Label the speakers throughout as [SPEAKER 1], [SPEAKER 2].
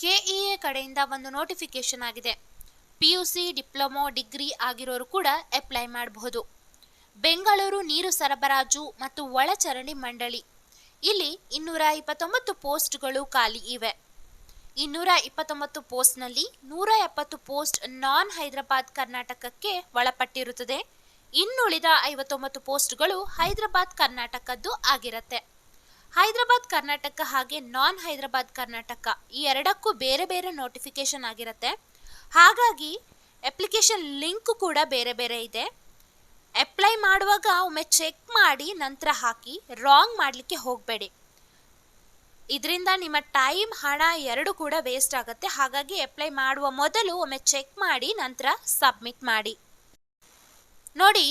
[SPEAKER 1] KEA ಕಡೆಯಿಂದ ಒಂದು notification ಆಗಿದೆ. P U C diploma, degree ಆಗಿರೋರು ಕೂಡ ಅಪ್ಲೈ ಮಾಡಬಹುದು. ಬೆಂಗಳೂರು ನೀರು ಸರಬರಾಜು ಮತ್ತು ಒಳಚರಂಡಿ ಮಂಡಳಿ. ಇಲ್ಲಿ ಇನ್ನೂರ ಇಪ್ಪತ್ತೊಂಬತ್ತು ಪೋಸ್ಟ್ಗಳು ಖಾಲಿ ಇವೆ. ಇನ್ನೂರ ಇಪ್ಪತ್ತೊಂಬತ್ತು ಪೋಸ್ಟ್ನಲ್ಲಿ ನೂರ ಎಪ್ಪತ್ತು ಪೋಸ್ಟ್ ನಾನ್ ಹೈದರಾಬಾದ್ ಕರ್ನಾಟಕಕ್ಕೆ ಒಳಪಟ್ಟಿರುತ್ತದೆ. ಇನ್ನುಳಿದ ಐವತ್ತೊಂಬತ್ತು ಪೋಸ್ಟ್ಗಳು ಹೈದರಾಬಾದ್ ಕರ್ನಾಟಕದ್ದು ಆಗಿರುತ್ತೆ. ಹೈದರಾಬಾದ್ ಕರ್ನಾಟಕ ಹಾಗೆ ನಾನ್ ಹೈದರಾಬಾದ್ ಕರ್ನಾಟಕ ಈ ಎರಡಕ್ಕೂ ಬೇರೆ ಬೇರೆ ನೋಟಿಫಿಕೇಶನ್ ಆಗಿರುತ್ತೆ. ಹಾಗಾಗಿ ಅಪ್ಲಿಕೇಶನ್ ಲಿಂಕ್ ಕೂಡ ಬೇರೆ ಬೇರೆ ಇದೆ. ಅಪ್ಲೈ ಮಾಡುವಾಗ ಒಮ್ಮೆ ಚೆಕ್ ಮಾಡಿ ನಂತರ ಹಾಕಿ ರಾಂಗ್ ಮಾಡಲಿಕ್ಕೆ ಹೋಗಬೇಡಿ. ಇದರಿಂದ ನಿಮ್ಮ ಟೈಮ್ ಹಣ ಎರಡು ಕೂಡ ವೇಸ್ಟ್ ಆಗುತ್ತೆ. ಹಾಗಾಗಿ ಅಪ್ಲೈ ಮಾಡುವ ಮೊದಲು ಒಮ್ಮೆ ಚೆಕ್ ಮಾಡಿ, ನಂತರ ಸಬ್ಮಿಟ್ ಮಾಡಿ. ನೋಡಿ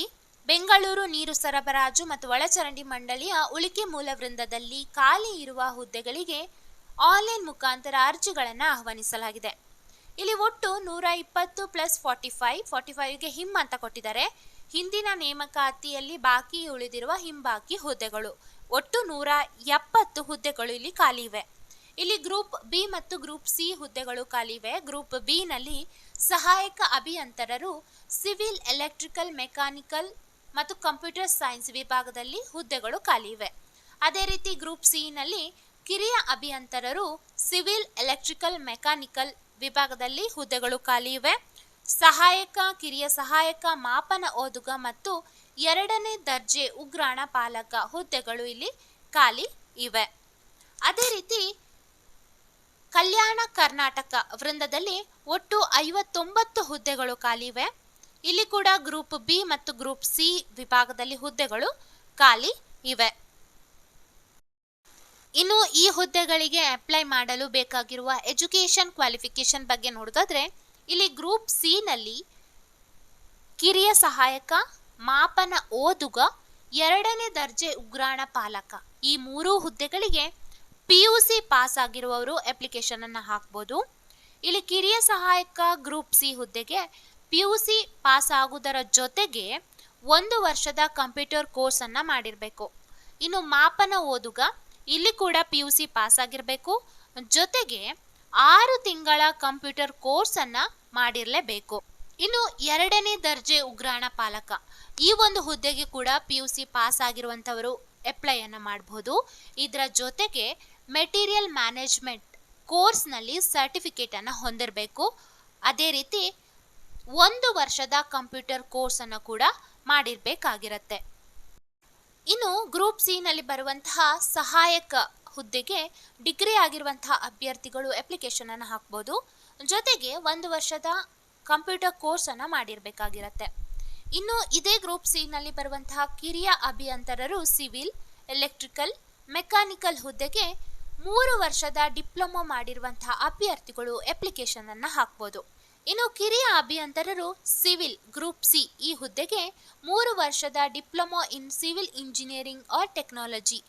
[SPEAKER 1] ಬೆಂಗಳೂರು ನೀರು ಸರಬರಾಜು ಮತ್ತು ಒಳಚರಂಡಿ ಮಂಡಳಿಯ ಉಳಿಕೆ ಮೂಲ ವೃಂದದಲ್ಲಿ ಖಾಲಿ ಇರುವ ಹುದ್ದೆಗಳಿಗೆ ಆನ್ಲೈನ್ ಮುಖಾಂತರ ಅರ್ಜಿಗಳನ್ನು ಆಹ್ವಾನಿಸಲಾಗಿದೆ. ಇಲ್ಲಿ ಒಟ್ಟು ನೂರ ಇಪ್ಪತ್ತು ಪ್ಲಸ್ ಫಾರ್ಟಿ ಫೈವ್, ಫಾರ್ಟಿ ಫೈವ್ಗೆ ಹಿಮ್ ಅಂತ ಕೊಟ್ಟಿದ್ದಾರೆ. ಹಿಂದಿನ ನೇಮಕಾತಿಯಲ್ಲಿ ಬಾಕಿ ಉಳಿದಿರುವ ಹಿಂಬಾಕಿ ಹುದ್ದೆಗಳು. ಒಟ್ಟು ನೂರ ಎಪ್ಪತ್ತು ಹುದ್ದೆಗಳು ಇಲ್ಲಿ ಖಾಲಿ ಇವೆ. ಇಲ್ಲಿ ಗ್ರೂಪ್ ಬಿ ಮತ್ತು ಗ್ರೂಪ್ ಸಿ ಹುದ್ದೆಗಳು ಖಾಲಿ ಇವೆ. ಗ್ರೂಪ್ ಬಿ ನಲ್ಲಿ ಸಹಾಯಕ ಅಭಿಯಂತರರು ಸಿವಿಲ್ ಎಲೆಕ್ಟ್ರಿಕಲ್ ಮೆಕ್ಯಾನಿಕಲ್ ಮತ್ತು ಕಂಪ್ಯೂಟರ್ ಸೈನ್ಸ್ ವಿಭಾಗದಲ್ಲಿ ಹುದ್ದೆಗಳು ಖಾಲಿ ಇವೆ. ಅದೇ ರೀತಿ ಗ್ರೂಪ್ ಸಿ ನಲ್ಲಿ ಕಿರಿಯ ಅಭಿಯಂತರರು ಸಿವಿಲ್ ಎಲೆಕ್ಟ್ರಿಕಲ್ ಮೆಕ್ಯಾನಿಕಲ್ ವಿಭಾಗದಲ್ಲಿ ಹುದ್ದೆಗಳು ಖಾಲಿ ಇವೆ. ಸಹಾಯಕ, ಕಿರಿಯ ಸಹಾಯಕ, ಮಾಪನ ಓದುಗ ಮತ್ತು ಎರಡನೇ ದರ್ಜೆ ಉಗ್ರಾಣ ಪಾಲಕ ಹುದ್ದೆಗಳು ಇಲ್ಲಿ ಖಾಲಿ ಇವೆ. ಅದೇ ರೀತಿ ಕಲ್ಯಾಣ ಕರ್ನಾಟಕ ವೃಂದದಲ್ಲಿ ಒಟ್ಟು ಐವತ್ತೊಂಬತ್ತು ಹುದ್ದೆಗಳು ಖಾಲಿ ಇವೆ. ಇಲ್ಲಿ ಕೂಡ ಗ್ರೂಪ್ ಬಿ ಮತ್ತು ಗ್ರೂಪ್ ಸಿ ವಿಭಾಗದಲ್ಲಿ ಹುದ್ದೆಗಳು ಖಾಲಿ ಇವೆ. ಇನ್ನು ಈ ಹುದ್ದೆಗಳಿಗೆ ಅಪ್ಲೈ ಮಾಡಲು ಬೇಕಾಗಿರುವ ಎಜುಕೇಷನ್ ಕ್ವಾಲಿಫಿಕೇಶನ್ ಬಗ್ಗೆ ನೋಡೋದಾದ್ರೆ ಇಲ್ಲಿ ಗ್ರೂಪ್ ಸಿ ನಲ್ಲಿ ಕಿರಿಯ ಸಹಾಯಕ, ಮಾಪನ ಓದುಗ, ಎರಡನೇ ದರ್ಜೆ ಉಗ್ರಾಣ ಪಾಲಕ. ಈ ಮೂರು ಹುದ್ದೆಗಳಿಗೆ ಪಿ ಯು ಸಿ ಪಾಸ್ ಆಗಿರುವವರು ಅಪ್ಲಿಕೇಶನ್ ಅನ್ನು ಹಾಕ್ಬೋದು. ಇಲ್ಲಿ ಕಿರಿಯ ಸಹಾಯಕ ಗ್ರೂಪ್ ಸಿ ಹುದ್ದೆಗೆ ಪಿ ಯು ಸಿ ಪಾಸ್ ಆಗುವುದರ ಜೊತೆಗೆ ಒಂದು ವರ್ಷದ ಕಂಪ್ಯೂಟರ್ ಕೋರ್ಸನ್ನು ಮಾಡಿರಬೇಕು. ಇನ್ನು ಮಾಪನ ಓದುಗ ಇಲ್ಲಿ ಕೂಡ ಪಿ ಯು ಸಿ ಪಾಸ್ ಆಗಿರಬೇಕು ಜೊತೆಗೆ ಆರು ತಿಂಗಳ ಕಂಪ್ಯೂಟರ್ ಕೋರ್ಸನ್ನು ಮಾಡಿರಲೇಬೇಕು. ಇನ್ನು ಎರಡನೇ ದರ್ಜೆ ಉಗ್ರಾಣ ಪಾಲಕ. ಈ ಒಂದು ಹುದ್ದೆಗೆ ಕೂಡ ಪಿ ಯು ಸಿ ಪಾಸ್ ಆಗಿರುವಂಥವರು ಅಪ್ಲೈ ಅನ್ನ ಮಾಡಬಹುದು ಇದರ ಜೊತೆಗೆ ಮೆಟೀರಿಯಲ್ ಮ್ಯಾನೇಜ್ಮೆಂಟ್ ಕೋರ್ಸ್ನಲ್ಲಿ ಸರ್ಟಿಫಿಕೇಟನ್ನು ಹೊಂದಿರಬೇಕು. ಅದೇ ರೀತಿ ಒಂದು ವರ್ಷದ ಕಂಪ್ಯೂಟರ್ ಕೋರ್ಸ್ ಅನ್ನು ಕೂಡ ಮಾಡಿರ್ಬೇಕಾಗಿರತ್ತೆ. ಇನ್ನು ಗ್ರೂಪ್ ಸಿ ನಲ್ಲಿ ಬರುವಂತಹ ಸಹಾಯಕ ಹುದ್ದೆಗೆ ಡಿಗ್ರಿ ಆಗಿರುವಂತಹ ಅಭ್ಯರ್ಥಿಗಳು ಅಪ್ಲಿಕೇಶನ್ ಅನ್ನು ಹಾಕ್ಬೋದು. ಜೊತೆಗೆ ಒಂದು ವರ್ಷದ ಕಂಪ್ಯೂಟರ್ ಕೋರ್ಸ್ ಅನ್ನು ಮಾಡಿರ್ಬೇಕಾಗಿರತ್ತೆ. ಇನ್ನು ಇದೇ ಗ್ರೂಪ್ ಸಿ ನಲ್ಲಿ ಬರುವಂತಹ ಕಿರಿಯ ಅಭಿಯಂತರರು ಸಿವಿಲ್, ಎಲೆಕ್ಟ್ರಿಕಲ್, ಮೆಕ್ಯಾನಿಕಲ್ ಹುದ್ದೆಗೆ ಮೂರು ವರ್ಷದ ಡಿಪ್ಲೊಮೊ ಮಾಡಿರುವಂತಹ ಅಭ್ಯರ್ಥಿಗಳು ಅಪ್ಲಿಕೇಶನ್ ಅನ್ನು ಹಾಕ್ಬೋದು. ಇನ್ನು ಕಿರಿಯ ಅಭಿಯಂತರರು ಸಿವಿಲ್ ಗ್ರೂಪ್ ಸಿ ಈ ಹುದ್ದೆಗೆ ಮೂರು ವರ್ಷದ diploma in civil engineering or technology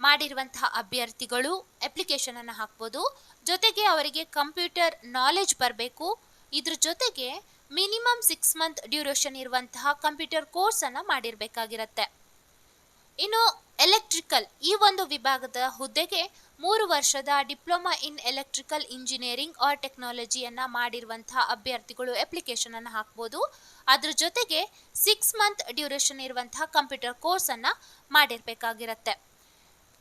[SPEAKER 1] ಮಾಡಿರುವಂತಹ ಅಭ್ಯರ್ಥಿಗಳು ಅಪ್ಲಿಕೇಶನ್ ಅನ್ನು ಹಾಕ್ಬೋದು. ಜೊತೆಗೆ ಅವರಿಗೆ ಕಂಪ್ಯೂಟರ್ ನಾಲೆಜ್ ಬರಬೇಕು. ಇದ್ರ ಜೊತೆಗೆ ಮಿನಿಮಮ್ ಸಿಕ್ಸ್ ಮಂತ್ ಡ್ಯೂರೇಷನ್ ಇರುವಂತಹ ಕಂಪ್ಯೂಟರ್ ಕೋರ್ಸ್ ಅನ್ನ ಮಾಡಿರ್ಬೇಕಾಗಿರತ್ತೆ. ಇನ್ನು ಎಲೆಕ್ಟ್ರಿಕಲ್ ಈ ಒಂದು ವಿಭಾಗದ ಹುದ್ದೆಗೆ ಮೂರು ವರ್ಷದ diploma in electrical engineering or ಟೆಕ್ನಾಲಜಿಯನ್ನು ಮಾಡಿರುವಂತಹ ಅಭ್ಯರ್ಥಿಗಳು ಅಪ್ಲಿಕೇಶನ್ ಅನ್ನು ಹಾಕ್ಬೋದು. ಅದ್ರ ಜೊತೆಗೆ ಸಿಕ್ಸ್ ಮಂತ್ ಡ್ಯೂರೇಷನ್ ಇರುವಂತಹ ಕಂಪ್ಯೂಟರ್ ಕೋರ್ಸನ್ನು ಮಾಡಿರ್ಬೇಕಾಗಿರತ್ತೆ.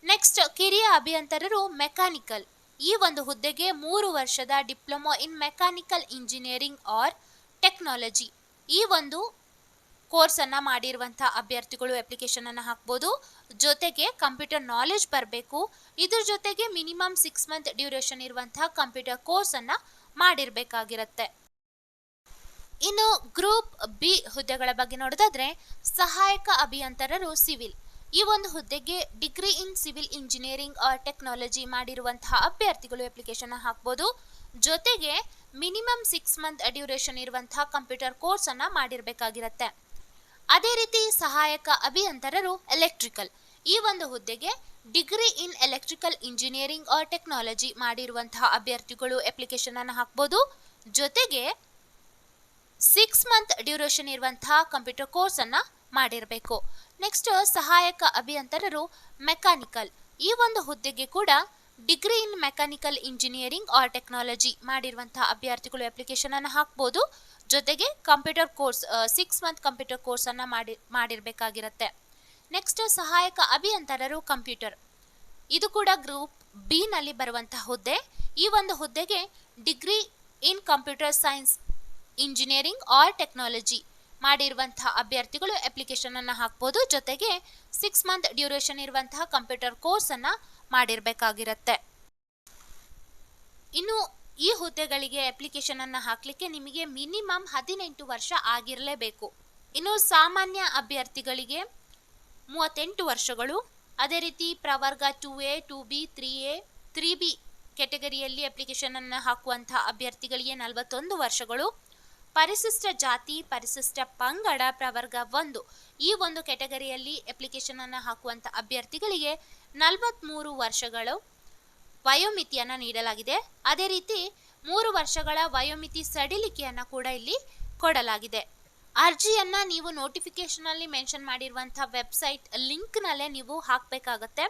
[SPEAKER 1] ನೆಕ್ಸ್ಟ್ ಕಿರಿಯ ಅಭಿಯಂತರರು ಮೆಕ್ಯಾನಿಕಲ್ ಈ ಒಂದು ಹುದ್ದೆಗೆ ಮೂರು ವರ್ಷದ diploma in mechanical engineering or technology ಈ ಒಂದು ಕೋರ್ಸ್ ಅನ್ನ ಮಾಡಿರುವಂತಹ ಅಭ್ಯರ್ಥಿಗಳು ಅಪ್ಲಿಕೇಶನ್ ಅನ್ನ ಹಾಕ್ಬೋದು. ಜೊತೆಗೆ ಕಂಪ್ಯೂಟರ್ ನಾಲೆಜ್ ಬರಬೇಕು. ಇದ್ರ ಜೊತೆಗೆ ಮಿನಿಮಮ್ ಸಿಕ್ಸ್ ಮಂತ್ ಡ್ಯೂರೇಷನ್ ಇರುವಂತಹ ಕಂಪ್ಯೂಟರ್ ಕೋರ್ಸ್ ಅನ್ನ ಮಾಡಿರ್ಬೇಕಾಗಿರತ್ತೆ. ಇನ್ನು ಗ್ರೂಪ್ ಬಿ ಹುದ್ದೆಗಳ ಬಗ್ಗೆ ನೋಡೋದಾದ್ರೆ, ಸಹಾಯಕ ಅಭಿಯಂತರರು ಸಿವಿಲ್ ಈ ಒಂದು ಹುದ್ದೆಗೆ degree in civil engineering or technology ಮಾಡಿರುವಂತಹ ಅಭ್ಯರ್ಥಿಗಳು ಅಪ್ಲಿಕೇಶನ್ ಹಾಕ್ಬೋದು. ಜೊತೆಗೆ ಮಿನಿಮಮ್ ಸಿಕ್ಸ್ ಮಂತ್ ಡ್ಯೂರೇಷನ್ ಇರುವಂತಹ ಕಂಪ್ಯೂಟರ್ ಕೋರ್ಸ್ ಅನ್ನ ಮಾಡಿರ್ಬೇಕಾಗಿರತ್ತೆ. ಅದೇ ರೀತಿ ಸಹಾಯಕ ಅಭಿಯಂತರರು ಎಲೆಕ್ಟ್ರಿಕಲ್ ಈ ಒಂದು ಹುದ್ದೆಗೆ degree in electrical engineering or technology ಮಾಡಿರುವಂತಹ ಅಭ್ಯರ್ಥಿಗಳು ಅಪ್ಲಿಕೇಶನ್ ಅನ್ನು ಹಾಕ್ಬೋದು. ಜೊತೆಗೆ ಸಿಕ್ಸ್ ಮಂತ್ ಡ್ಯೂರೇಷನ್ ಇರುವಂತಹ ಕಂಪ್ಯೂಟರ್ ಕೋರ್ಸ್ ಅನ್ನ ಮಾಡಿರಬೇಕು. ನೆಕ್ಸ್ಟ್ ಸಹಾಯಕ ಅಭಿಯಂತರರು ಮೆಕ್ಯಾನಿಕಲ್ ಈ ಒಂದು ಹುದ್ದೆಗೆ ಕೂಡ degree in mechanical engineering or technology ಮಾಡಿರುವಂತಹ ಅಭ್ಯರ್ಥಿಗಳು ಅಪ್ಲಿಕೇಶನ್ ಅನ್ನು ಹಾಕ್ಬೋದು. ಜೊತೆಗೆ computer course six month computer course ಅನ್ನ ಮಾಡಿ, ಮಾಡಿರಬೇಕಾಗಿರುತ್ತೆ. ನೆಕ್ಸ್ಟ್ ಸಹಾಯಕ ಅಭಿಯಂತರರು ಕಂಪ್ಯೂಟರ್ ಇದು ಕೂಡ ಗ್ರೂಪ್ ಬಿ ನಲ್ಲಿ ಬರುವಂತಹ ಹುದ್ದೆ. ಈ ಒಂದು ಹುದ್ದೆಗೆ degree in computer science engineering or technology ಮಾಡಿರುವಂತಹ ಅಭ್ಯರ್ಥಿಗಳು ಅಪ್ಲಿಕೇಶನ್ ಅನ್ನು ಹಾಕ್ಬೋದು. ಜೊತೆಗೆ ಸಿಕ್ಸ್ ಮಂತ್ ಡ್ಯೂರೇಷನ್ ಇರುವಂತಹ ಕಂಪ್ಯೂಟರ್ ಕೋರ್ಸ್ ಅನ್ನ ಮಾಡಿರ್ಬೇಕಾಗಿರತ್ತೆ. ಇನ್ನು ಈ ಹುದ್ದೆಗಳಿಗೆ ಅಪ್ಲಿಕೇಶನ್ ಅನ್ನ ಹಾಕ್ಲಿಕ್ಕೆ ನಿಮಗೆ ಮಿನಿಮಮ್ ಹದಿನೆಂಟು ವರ್ಷ ಆಗಿರಲೇಬೇಕು. ಇನ್ನು ಸಾಮಾನ್ಯ ಅಭ್ಯರ್ಥಿಗಳಿಗೆ ಮೂವತ್ತೆಂಟು ವರ್ಷಗಳು. ಅದೇ ರೀತಿ ಪ್ರವರ್ಗ two A two B three A three B ಕೆಟಗರಿಯಲ್ಲಿ application ಅನ್ನು ಹಾಕುವಂತಹ ಅಭ್ಯರ್ಥಿಗಳಿಗೆ ನಲವತ್ತೊಂದು ವರ್ಷಗಳು. ಪರಿಶಿಷ್ಟ ಜಾತಿ, ಪರಿಶಿಷ್ಟ ಪಂಗಡ, ಪ್ರವರ್ಗ ಒಂದು. ಈ ಒಂದು ಕ್ಯಾಟಗರಿಯಲ್ಲಿ ಅಪ್ಲಿಕೇಶನ್ ಅನ್ನು ಹಾಕುವಂತ ಅಭ್ಯರ್ಥಿಗಳಿಗೆ ನಲವತ್ತ್ಮೂರು ವರ್ಷಗಳು ವಯೋಮಿತಿಯನ್ನು ನೀಡಲಾಗಿದೆ. ಅದೇ ರೀತಿ ಮೂರು ವರ್ಷಗಳ ವಯೋಮಿತಿ ಸಡಿಲಿಕೆಯನ್ನ ಕೂಡ ಇಲ್ಲಿ ಕೊಡಲಾಗಿದೆ. ಅರ್ಜಿಯನ್ನು ನೀವು ನೋಟಿಫಿಕೇಶನ್ ಅಲ್ಲಿ ಮೆನ್ಷನ್ ಮಾಡಿರುವಂಥ ವೆಬ್ಸೈಟ್ ಲಿಂಕ್ ನಲ್ಲೇ ನೀವು ಹಾಕಬೇಕಾಗತ್ತೆ.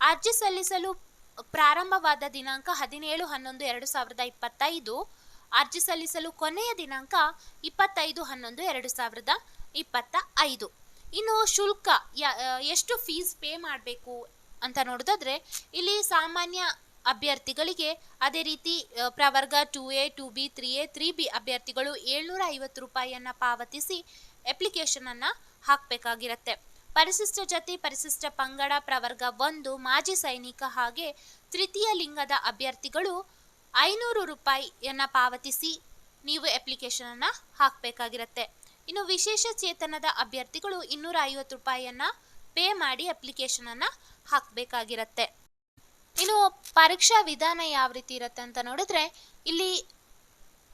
[SPEAKER 1] ಅರ್ಜಿ ಸಲ್ಲಿಸಲು ಪ್ರಾರಂಭವಾದ ದಿನಾಂಕ ಹದಿನೇಳು ಹನ್ನೊಂದು ಎರಡು ಸಾವಿರದ ಇಪ್ಪತ್ತೈದು. ಅರ್ಜಿ ಸಲ್ಲಿಸಲು ಕೊನೆಯ ದಿನಾಂಕ ಇಪ್ಪತ್ತೈದು ಹನ್ನೊಂದು ಎರಡು ಸಾವಿರದ ಇಪ್ಪತ್ತ ಐದು ಇನ್ನು ಶುಲ್ಕ ಎಷ್ಟು ಫೀಸ್ ಪೇ ಮಾಡಬೇಕು ಅಂತ ನೋಡೋದಾದ್ರೆ ಇಲ್ಲಿ ಸಾಮಾನ್ಯ ಅಭ್ಯರ್ಥಿಗಳಿಗೆ ಅದೇ ರೀತಿ ಪ್ರವರ್ಗ two A two B three A three B ಅಭ್ಯರ್ಥಿಗಳು ಏಳ್ನೂರ ಐವತ್ತು ರೂಪಾಯಿಯನ್ನು ಪಾವತಿಸಿ ಅಪ್ಲಿಕೇಶನ್ ಅನ್ನ ಹಾಕಬೇಕಾಗಿರತ್ತೆ. ಪರಿಶಿಷ್ಟ ಜಾತಿ, ಪರಿಶಿಷ್ಟ ಪಂಗಡ, ಪ್ರವರ್ಗ ಒಂದು ಮಾಜಿ ಸೈನಿಕ ಹಾಗೆ ತೃತೀಯ ಲಿಂಗದ ಅಭ್ಯರ್ಥಿಗಳು ಐನೂರು ರೂಪಾಯಿಯನ್ನು ಪಾವತಿಸಿ ನೀವು ಅಪ್ಲಿಕೇಶನನ್ನು ಹಾಕಬೇಕಾಗಿರುತ್ತೆ. ಇನ್ನು ವಿಶೇಷ ಚೇತನದ ಅಭ್ಯರ್ಥಿಗಳು ಇನ್ನೂರ ಐವತ್ತು ರೂಪಾಯಿಯನ್ನು ಪೇ ಮಾಡಿ ಅಪ್ಲಿಕೇಶನನ್ನು ಹಾಕಬೇಕಾಗಿರುತ್ತೆ. ಇನ್ನು ಪರೀಕ್ಷಾ ವಿಧಾನ ಯಾವ ರೀತಿ ಇರುತ್ತೆ ಅಂತ ನೋಡಿದ್ರೆ, ಇಲ್ಲಿ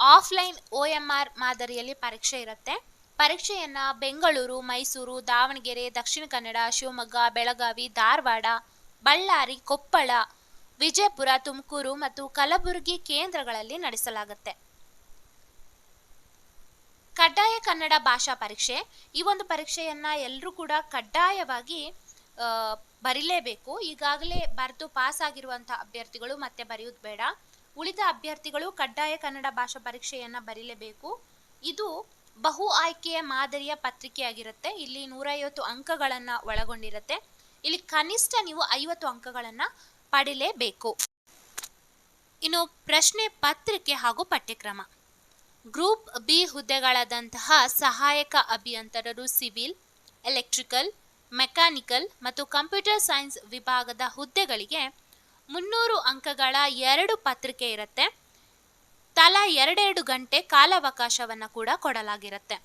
[SPEAKER 1] ಆಫ್ಲೈನ್ ಒ ಎಂ ಆರ್ ಮಾದರಿಯಲ್ಲಿ ಪರೀಕ್ಷೆ ಇರುತ್ತೆ. ಪರೀಕ್ಷೆಯನ್ನ ಬೆಂಗಳೂರು, ಮೈಸೂರು, ದಾವಣಗೆರೆ, ದಕ್ಷಿಣ ಕನ್ನಡ, ಶಿವಮೊಗ್ಗ, ಬೆಳಗಾವಿ, ಧಾರವಾಡ, ಬಳ್ಳಾರಿ, ಕೊಪ್ಪಳ ವಿಜಯಪುರ, ತುಮಕೂರು ಮತ್ತು ಕಲಬುರಗಿ ಕೇಂದ್ರಗಳಲ್ಲಿ ನಡೆಸಲಾಗುತ್ತೆ. ಕಡ್ಡಾಯ ಕನ್ನಡ ಭಾಷಾ ಪರೀಕ್ಷೆ. ಈ ಒಂದು ಪರೀಕ್ಷೆಯನ್ನ ಎಲ್ಲರೂ ಕೂಡ ಕಡ್ಡಾಯವಾಗಿ ಬರಿಲೇಬೇಕು. ಈಗಾಗಲೇ ಬರೆದು ಪಾಸ್ ಆಗಿರುವಂತಹ ಅಭ್ಯರ್ಥಿಗಳು ಮತ್ತೆ ಬರೆಯೋದು ಬೇಡ. ಉಳಿದ ಅಭ್ಯರ್ಥಿಗಳು ಕಡ್ಡಾಯ ಕನ್ನಡ ಭಾಷಾ ಪರೀಕ್ಷೆಯನ್ನ ಬರೀಲೇಬೇಕು. ಇದು ಬಹು ಆಯ್ಕೆಯ ಮಾದರಿಯ ಪತ್ರಿಕೆಯಾಗಿರುತ್ತೆ. ಇಲ್ಲಿ ನೂರೈವತ್ತು ಅಂಕಗಳನ್ನ ಒಳಗೊಂಡಿರುತ್ತೆ. ಇಲ್ಲಿ ಕನಿಷ್ಠ ನೀವು ಐವತ್ತು ಅಂಕಗಳನ್ನ ಪಡಿಲೇಬೇಕು. ಇನ್ನು ಪ್ರಶ್ನೆ ಪತ್ರಿಕೆ ಹಾಗೂ ಪಠ್ಯಕ್ರಮ. ಗ್ರೂಪ್ ಬಿ ಹುದ್ದೆಗಳಾದಂತಹ ಸಹಾಯಕ ಅಭಿಯಂತರರು ಸಿವಿಲ್, ಎಲೆಕ್ಟ್ರಿಕಲ್, ಮೆಕ್ಯಾನಿಕಲ್ ಮತ್ತು ಕಂಪ್ಯೂಟರ್ ಸೈನ್ಸ್ ವಿಭಾಗದ ಹುದ್ದೆಗಳಿಗೆ ಮುನ್ನೂರು ಅಂಕಗಳ ಎರಡು ಪತ್ರಿಕೆ ಇರುತ್ತೆ. ತಲಾ ಎರಡೆರಡು ಗಂಟೆ ಕಾಲಾವಕಾಶವನ್ನು ಕೂಡ ಕೊಡಲಾಗಿರುತ್ತೆ.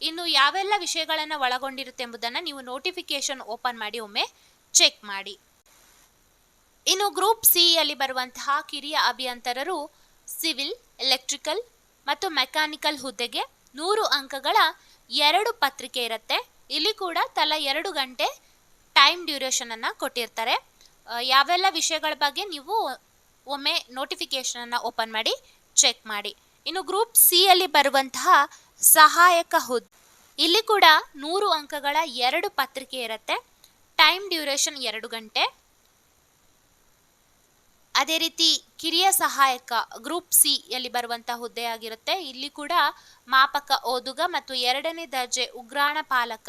[SPEAKER 1] ಇನ್ನು ಯಾವೆಲ್ಲ ವಿಷಯಗಳನ್ನು ಒಳಗೊಂಡಿರುತ್ತೆ ಎಂಬುದನ್ನು ನೀವು ನೋಟಿಫಿಕೇಶನ್ ಓಪನ್ ಮಾಡಿ ಒಮ್ಮೆ ಚೆಕ್ ಮಾಡಿ. ಇನ್ನು ಗ್ರೂಪ್ ಸಿ ಯಲ್ಲಿ ಬರುವಂತಹ ಕಿರಿಯ ಅಭಿಯಂತರರು ಸಿವಿಲ್, ಎಲೆಕ್ಟ್ರಿಕಲ್ ಮತ್ತು ಮೆಕ್ಯಾನಿಕಲ್ ಹುದ್ದೆಗೆ ನೂರು ಅಂಕಗಳ ಎರಡು ಪತ್ರಿಕೆ ಇರುತ್ತೆ. ಇಲ್ಲಿ ಕೂಡ ತಲಾ ಎರಡು ಗಂಟೆ ಟೈಮ್ ಡ್ಯೂರೇಷನ್ ಅನ್ನ ಕೊಟ್ಟಿರ್ತಾರೆ. ಯಾವೆಲ್ಲ ವಿಷಯಗಳ ಬಗ್ಗೆ ನೀವು ಒಮ್ಮೆ ನೋಟಿಫಿಕೇಶನ್ ಅನ್ನ ಓಪನ್ ಮಾಡಿ, ಚೆಕ್ ಮಾಡಿ. ಇನ್ನು ಗ್ರೂಪ್ ಸಿ ಯಲ್ಲಿ ಬರುವಂತಹ ಸಹಾಯಕ ಹುದ್ದೆ ಇಲ್ಲಿ ಕೂಡ ನೂರು ಅಂಕಗಳ ಎರಡು ಪತ್ರಿಕೆ ಇರುತ್ತೆ. ಟೈಮ್ ಡ್ಯೂರೇಷನ್ ಎರಡು ಗಂಟೆ ಅದೇ ರೀತಿ ಕಿರಿಯ ಸಹಾಯಕ ಗ್ರೂಪ್ ಸಿ ಯಲ್ಲಿ ಬರುವಂತಹ ಹುದ್ದೆಯಾಗಿರುತ್ತೆ ಇಲ್ಲಿ ಕೂಡ ಮಾಪಕ ಓದುಗ ಮತ್ತು ಎರಡನೇ ದರ್ಜೆ ಉಗ್ರಾಣ ಪಾಲಕ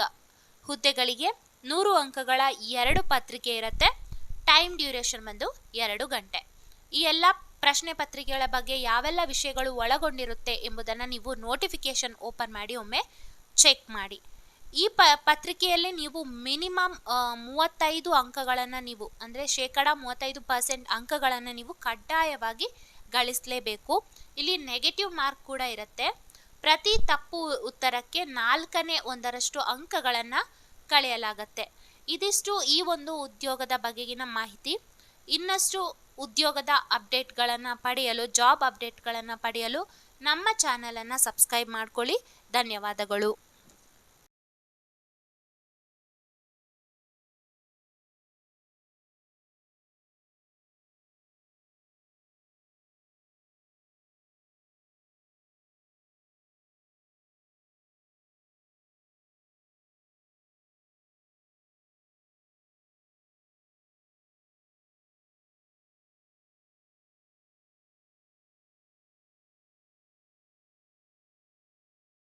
[SPEAKER 1] ಹುದ್ದೆಗಳಿಗೆ ನೂರು ಅಂಕಗಳ ಎರಡು ಪತ್ರಿಕೆ ಇರುತ್ತೆ. ಟೈಮ್ ಡ್ಯೂರೇಷನ್ ಬಂದು ಎರಡು ಗಂಟೆ. ಈ ಎಲ್ಲ ಪ್ರಶ್ನೆ ಪತ್ರಿಕೆಗಳ ಬಗ್ಗೆ ಯಾವೆಲ್ಲ ವಿಷಯಗಳು ಒಳಗೊಂಡಿರುತ್ತೆ ಎಂಬುದನ್ನು ನೀವು ನೋಟಿಫಿಕೇಶನ್ ಓಪನ್ ಮಾಡಿ ಒಮ್ಮೆ ಚೆಕ್ ಮಾಡಿ. ಈ ಪ, ಪತ್ರಿಕೆಯಲ್ಲಿ ನೀವು ಮಿನಿಮಮ್ ಮೂವತ್ತೈದು ಅಂಕಗಳನ್ನು ನೀವು, ಅಂದರೆ ಶೇಕಡ ಮೂವತ್ತೈದು ಪರ್ಸೆಂಟ್ ಅಂಕಗಳನ್ನು ನೀವು ಕಡ್ಡಾಯವಾಗಿ ಗಳಿಸಲೇಬೇಕು. ಇಲ್ಲಿ ನೆಗೆಟಿವ್ ಮಾರ್ಕ್ ಕೂಡ ಇರುತ್ತೆ. ಪ್ರತಿ ತಪ್ಪು ಉತ್ತರಕ್ಕೆ ನಾಲ್ಕನೇ ಒಂದರಷ್ಟು ಅಂಕಗಳನ್ನು ಕಳೆಯಲಾಗತ್ತೆ. ಇದಿಷ್ಟು ಈ ಒಂದು ಉದ್ಯೋಗದ ಬಗೆಗಿನ ಮಾಹಿತಿ. ಇನ್ನಷ್ಟು ಉದ್ಯೋಗದ ಅಪ್ಡೇಟ್ಗಳನ್ನು ಪಡೆಯಲು, ಜಾಬ್ ಅಪ್ಡೇಟ್ಗಳನ್ನು ಪಡೆಯಲು ನಮ್ಮ ಚಾನಲನ್ನು ಸಬ್ಸ್ಕ್ರೈಬ್ ಮಾಡ್ಕೊಳ್ಳಿ. ಧನ್ಯವಾದಗಳು.